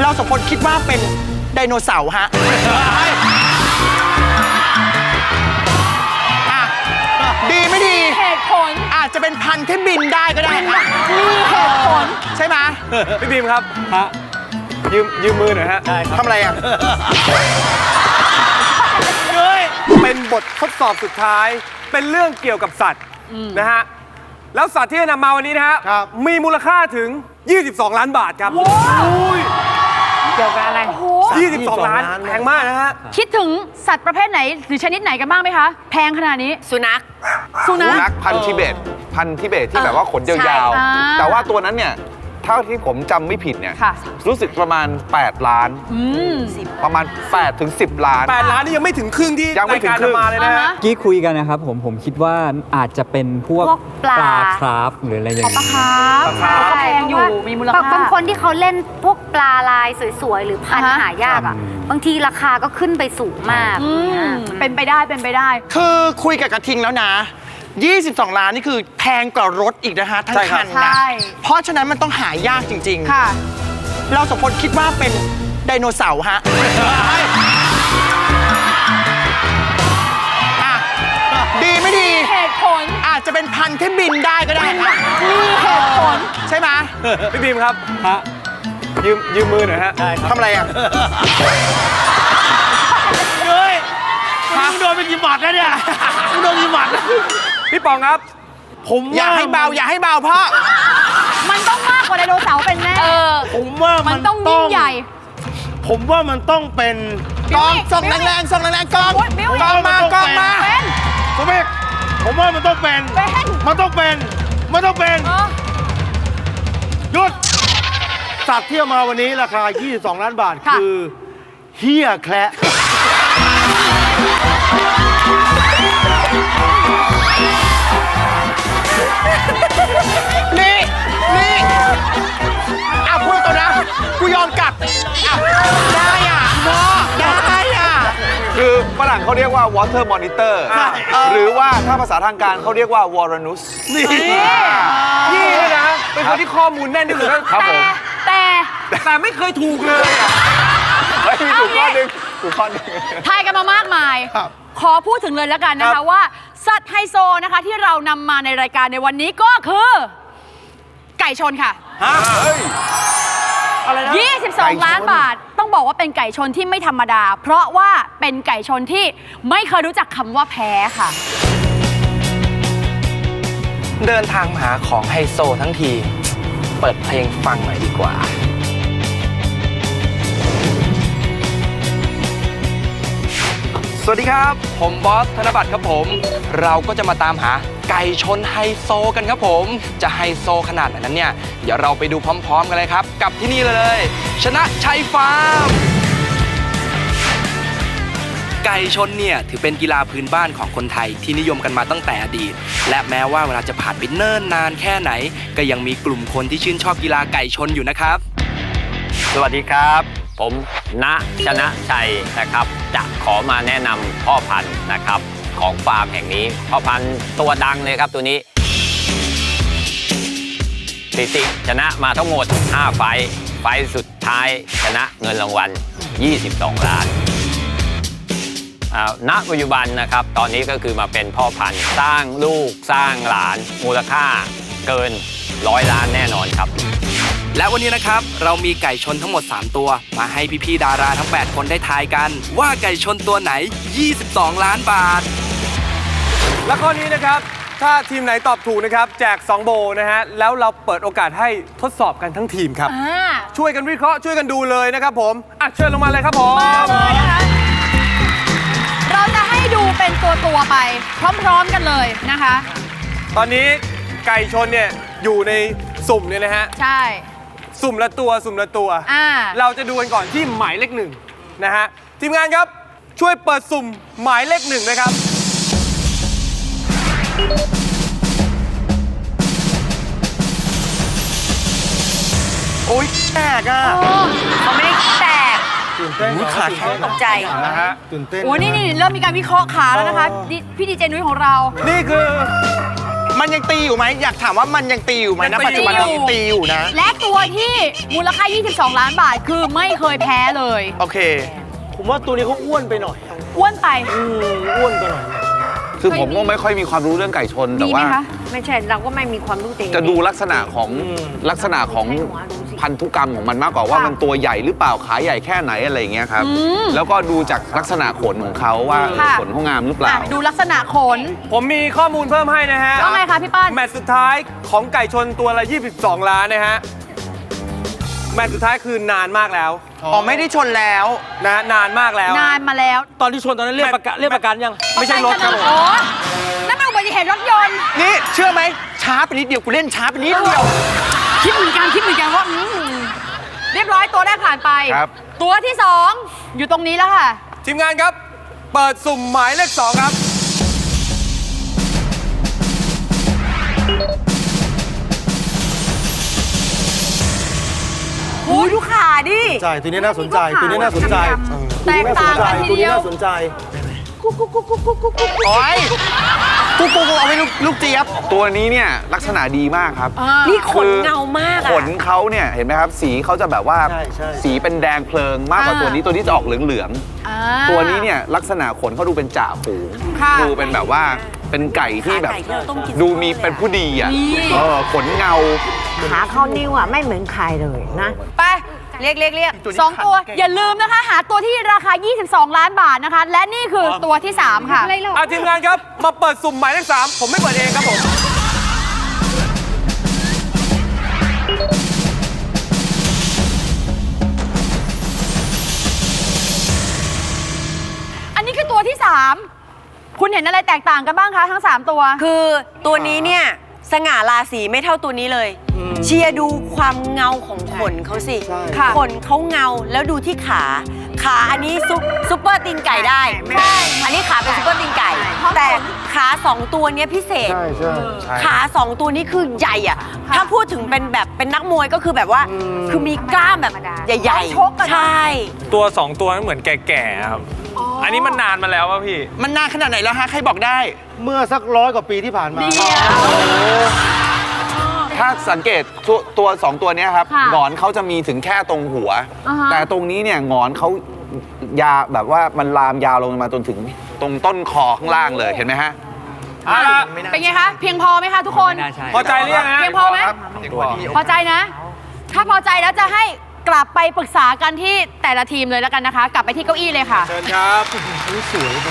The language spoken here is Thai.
เราสองคนคิดว่าเป็นไดโนเสาร์ฮะอะดีไม่ดี เหตุผล อาจจะเป็นพันธุ์ที่บินได้ก็ได้อะมีเหตุผล ใช่ไหมพี่บีมครับฮะยืมยืมมือหน่อยฮะ ได้ครับทำอะไรอะ เป็นบททดสอบสุดท้าย เป็นเรื่องเกี่ยวกับสัตว์นะฮะ แล้วสัตว์ที่จะนำมาวันนี้นะฮะ ครับ มีมูลค่าถึง 22 ล้านบาทครับ เกี่ยวกับอะไร โอ้โห22 ล้านแพงมากนะฮะ คิดถึงสัตว์ประเภทไหน หรือชนิดไหนกันบ้างไหมคะ แพงขนาดนี้ สุนัข สุนัสุขนัขพันธุ์ทิเบต พันธุ์ทิเบตที่แบบว่าขนยาวใช่อ่า ๆ แต่ว่าตัวนั้นเนี่ย เท่าที่ผมจำไม่ผิดเนี่ย ค่ะ รู้สึกประมาณ 8 ล้าน อืม ประมาณ8ถึง10 ล้าน8ล้านนี่ยังไม่ถึงครึ่งที่ยังไม่รายถึงการครึ่งนำมาเลยนะอ่าฮะ ฮะกี้คุยกันนะครับผมผมคิดว่าอาจจะเป็นพวกพวกปลา คราฟหรืออะไรอย่างปลานี้คาร์ฟปลาคาร์ฟก็แพงอยู่มีมูลค่าบางคนที่เขาเล่นพวกปลาลายสวยๆ หรือพันธุ์อ่าฮะ หายากอะ บางทีราคาก็ขึ้นไปสูงมากอืเนี่ยมเป็นไปได้เป็นไปได้ คือคุยกับกระทิงแล้วนะ 22 ล้านนี่คือแพงกว่ารถอีกนะฮะทั้งใช่ครับคันใช่นะ เพราะฉะนั้นมันต้องหายากจริง ค่ะ ๆ เราสองคนคิดว่าเป็นไดโนเสาร์ฮะอะดีไม่ดี เหตุผล อาจจะเป็นพันธุ์ที่บินได้ก็ได้อะมีเหตุผล ใช่ไหมพี่บีมครับฮะยืมยืมมือหน่อยฮะได้ครับทำอะไรอะมึงโดนเป็นกี่หมัดแล้วเนี่ยมึงโดนกี่หมัดแล้ว พี่ปองครับ ผมอย่าให้เบาอย่าให้เบาพ่อ มันต้องมากกว่าไดโนเสาร์เป็นแน่ เออ ผมว่ามัมันนต้องยิ่งใหญ่ ผมว่ามันต้องเป็นกองส่งแรงๆส่งแรงๆกองโอ๊ยบิ้ว กองมากองมาเป็นสมเด็จผมว่ามันต้องเป็น เป็นมันต้องเป็น มันต้องเป็น เออหยุด สัตว์ที่เอามาวันนี้ราคา 22 ล้านบาท ค่ะ คือเฮียแคระ นี่ นี่อะพูดตัวนะ กูยอมกลับอะได้อะพ่อได้อะ คือฝรั่งเขาเรียกว่า water monitor หรือว่าถ้าภาษาทางการเขาเรียกว่า Waranus นี่พี่เนี่ยนะ เป็นคนที่ข้อมูลแน่นที่สุดแล้วครับผม แต่แต่ไม่เคยถูกเลยอะเฮ้ยมีถูกข้อหนึ่งถูกข้อหนึ่งทายกันมามากมาย ขอพูดถึงเลยแล้วกันนะคะว่า สัตว์ไฮโซนะคะที่เรานำมาในรายการในวันนี้ก็คือ ไก่ชนค่ะอะไรนะ 22 ล้านบาท ต้องบอกว่าเป็นไก่ชนที่ไม่ธรรมดา เพราะว่าเป็นไก่ชนที่ไม่เคยรู้จักคำว่าแพ้ค่ะ เดินทางมาหาของไฮโซทั้งที เปิดเพลงฟังหน่อยดีกว่า วัสดีครับ ผมบอสธนบัตรครับผม เราก็จะมาตามหาไก่ชนไฮโซกันครับผม จะไฮโซขนาดไหนนั้นเนี่ย เดี๋ยวเราไปดูพร้อม ๆ กันเลยครับ กับที่นี่เลย ชนะชัยฟาร์ม ไก่ชนเนี่ยถือเป็นกีฬาพื้นบ้านของคนไทยที่นิยมกันมาตั้งแต่อดีต และแม้ว่าเวลาจะผ่านไปเนิ่นนานแค่ไหน ก็ยังมีกลุ่มคนที่ชื่นชอบกีฬาไก่ชนอยู่นะครับ สวัสดีครับ ผมณชนะชัยนะครับ จะขอมาแนะนำพ่อพันธุ์นะครับ ของฟาร์มแห่งนี้ พ่อพันธุ์ตัวดังเลยครับตัวนี้สิติชนะมาทั้งหมด 5 ไฟไฟสุดท้ายชนะเงินรางวัล 22 ล้านอ่าณปัจจุบันนะครับ ตอนนี้ก็คือมาเป็นพ่อพันธุ์สร้างลูกสร้างหลาน มูลค่าเกิน ร้อยล้านแน่นอนครับ และวันนี้นะครับ เรามีไก่ชนทั้งหมด 3 ตัว มาให้พี่ๆดาราทั้ง 8 คนได้ทายกัน ว่าไก่ชนตัวไหน 22 ล้านบาท และข้อนี้นะครับ ถ้าทีมไหนตอบถูกนะครับ แจก 2 โบนะฮะ แล้วเราเปิดโอกาสให้ทดสอบกันทั้งทีมครับ อ่าช่วยกันวิเคราะห์ช่วยกันดูเลยนะครับผมอะเชิญลงมาเลยครับผมมาเลยนะคะเราจะให้ดูเป็นตัวตัวๆไป พร้อมๆกันเลยนะคะ ตอนนี้ไก่ชนเนี่ย อยู่ในสุ่มเนี่ยนะฮะ ใช่ สุ่มละตัวสุ่มละตัว อ่า เราจะดูกันก่อนที่หมายเลขหนึ่งนะฮะ ทีมงานครับช่วยเปิดสุ่มหมายเลขหนึ่งนะครับ โอ๊ยแตกอะเขาไม่ได้แตกตื่นเต้นอุ๊ยขาแข็งตกใจ นะฮะ ตื่นเต้นโอ้นี่นี่เริ่มมีการวิเคราะห์ขาแล้วนะคะดิพี่ดีเจนุ้ยของเรา นี่คือ มันยังตีอยู่ไหมอยากถามว่ามันยังตีอยู่ไหมนะปัจจุบันมันยังตีอยู่นะ และตัวที่มูลค่า 22 ล้านบาทคือไม่เคยแพ้เลย โอเค ผมว่าตัวนี้เขาอ้วนไปหน่อยอ้วนไป อืมอ้วนไปหน่อย คือผมก็ไม่ค่อยมีความรู้เรื่องไก่ชนแต่มีไหมว่า คะ ไม่ใช่เราก็ไม่มีความรู้เองจะดูลักษณะของลักษณะของ พันธุกรรมของมันมากกว่าว่าค่ะมันตัวใหญ่หรือเปล่าขาใหญ่แค่ไหนอะไรอย่างเงี้ยครับอืมแล้วก็ดูจากลักษณะขนของเขาว่าเออค่ะ ขนเขางามหรือเปล่า อะดูลักษณะขน ผมมีข้อมูลเพิ่มให้นะฮะว่าไงคะพี่ป้านแมตช์สุดท้ายของไก่ชนตัวละ 22 ล้านนะฮะ แมตช์สุดท้ายคือนานมากแล้วอ๋อไม่ได้ชนแล้วนะนานมากแล้ว นานมาแล้วตอนที่ชนตอนนั้นเรียกประกันเรียกประกันยัง ไม่ใช่รถครับผม โอ้นั่นเป็นอุบัติเหตุรถยนต์ นี่ เชื่อไหมช้าไปนิดเดียว กูเล่นช้าไปนิดเดียว คิดเหมือนกันคิดเหมือนกันว่าอืมเรียบร้อยตัวแรกผ่านไป ครับ ตัวที่สองอยู่ตรงนี้แล้วค่ะ ทีมงานครับ เปิดสุ่มหมายเลข2ครับโอ้ยดูขาดิ ใช่ตัวนี้น่าสนใจตัวนี้น่าสนใจแตกต่างกันทีตัวเดีนี้ยวน่าสนใจโอ้ย กูกูกูเอาไปลูกลูกเจี๊ยบ ตัวนี้เนี่ยลักษณะดีมากครับ นี่ขนคือเงามากขอะ นเขาเนี่ยเห็นไหมครับ สีเขาจะแบบว่าใช่ใช่ สีเป็นแดงเพลิงมากกว่าอ่า ตัวนี้ตัวนี้จะออกเหลืองอ่า ๆตัวนี้เนี่ยลักษณะขนเขาดูเป็นจ่าฝูงค่ะ ดูเป็นแบบว่าเป็นไก่ที่แบบ ไก่ที่เราต้มกิน ดูมีเป็นผู้ดีอะนี่เออขนเงา ขาเข้านิ้วอะ ไม่เหมือนใครเลยนะ ไป เรียกเรียกเรียกสองตัวอย่าลืมนะคะ หาตัวที่ราคา 22 ล้านบาทนะคะ และนี่คือตัวที่ 3 ค่ะอะทีมงานครับ มาเปิดสุ่มหมายเลข3ผมไม่เปิดเองครับผมอันนี้คือตัวที่ 3 คุณเห็นอะไรแตกต่างกันบ้างคะทั้ง 3 ตัว คือตัวนี้เนี่ย สง่าราศีไม่เท่าตัวนี้เลย เชียร์ดูความเงาของขนเขาสิใช่ ค่ะขนเขาเงาแล้วดูที่ขา ขาอันนี้ซุปซุปเปอร์ตีนไก่ได้ใช่อันนี้ขาเป็นซุปเปอร์ตีนไก่ แต่ขาสองตัวเนี้ยพิเศษ ใช่ใช่ ขาสองตัวนี้คือใหญ่อะถ้าพูดถึงเป็นแบบเป็นนักมวยก็คือแบบว่าคือมีกล้ามแบบใหญ่ชกกันนะๆใช่ตัว2ตัวนั้นเหมือนแก่ๆครับ อันนี้มันนานมาแล้วป่ะพี่ มันนานขนาดไหนแล้วฮะ ใครบอกได้ เมื่อสักร้อยกว่าปีที่ผ่านมา ถ้าสังเกตตัวตัวสองตัวเนี้ยครับค่ะหงอนเขาจะมีถึงแค่ตรงหัว อ่าฮะ แต่ตรงนี้เนี่ยหงอนเขายาแบบว่ามันลามยาวลงมาจนถึงตรงต้นคอข้างล่างเลยเห็นไหมฮะ เอาละเป็นไงคะ เพียงพอไหมคะทุกคนไม่น่าใช่พอใจหรือยังฮะเพียงพอไหม พอใจนะ ถ้าพอใจแล้วจะให้กลับไปปรึกษากันที่แต่ละทีมเลยแล้วกันนะคะ กลับไปที่เก้าอี้เลยค่ะ เชิญครับอันนี้สวยไป